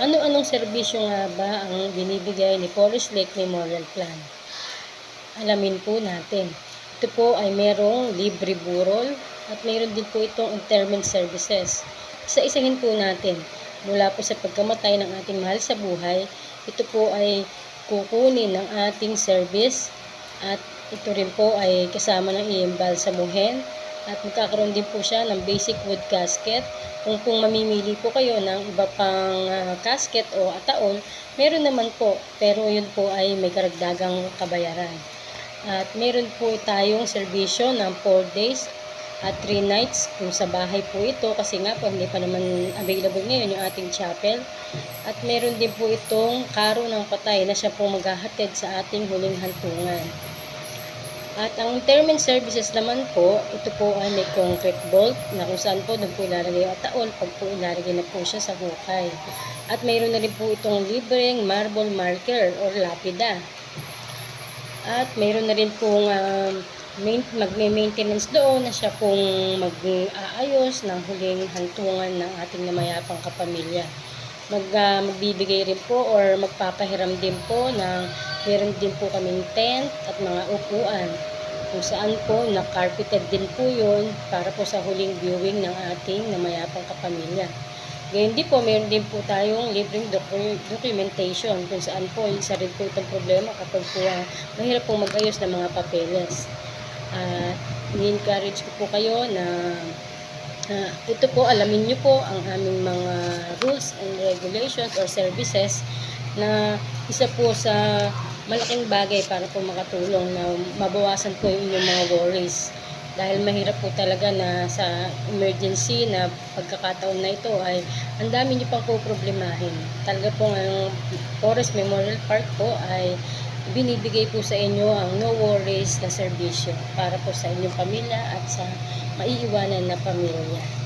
Ano-anong serbisyo nga ba ang binibigay ni Forest Lake Memorial Plan? Alamin po natin. Ito po ay merong libre burol at mayroon din po itong interment services. Isa-isahin po natin. Mula po sa pagkamatay ng ating mahal sa buhay, ito po ay kukunin ng ating service at ito rin po ay kasama ng iimbalsamuhin at magkakaroon din po siya ng basic wood casket. Kung kung mamimili po kayo ng iba pang ah, casket o ataol, meron naman po, pero yun po ay may karagdagang kabayaran. At meron po tayong serbisyo ng 4 days at 3 nights kung sa bahay po ito kasi nga po hindi pa naman available ngayon yung ating chapel. At meron din po itong karo ng patay na siya po maghahatid sa ating huling hantungan. At ang interment services naman po, ito po ay may concrete bolt na kung saan po doon po ilalagay ataol pag po ilalagay na po siya sa hukay. At mayroon na rin po itong libreng marble marker or lapida. At mayroon na rin pong um, main, magme-maintenance doon na siya pong mag-aayos ng huling hantungan ng ating namayapang kapamilya. Mag, ah, magbibigay rin po or magpapahiram din po ng meron din po kaming tent at mga upuan kung saan po na-carpeted din po yun para po sa huling viewing ng ating namayapang kapamilya. Ngayon din po, meron din po tayong libreng docu- documentation kung saan po, isa rin po itong problema kapag po ah, mahirap po mag-ayos ng mga papeles. At i-encourage ko po kayo na ah, ito po, alamin nyo po ang aming mga rules and regulations or services na isa po sa malaking bagay para po makatulong na mabawasan po yung inyong mga worries. Dahil mahirap po talaga na sa emergency na pagkakataon na ito ay ang dami nyo pang po problemahin. Talaga po ang Forest Memorial Park po ay binibigay po sa inyo ang no worries na serbisyo para po sa inyong pamilya at sa maiiwanan na pamilya.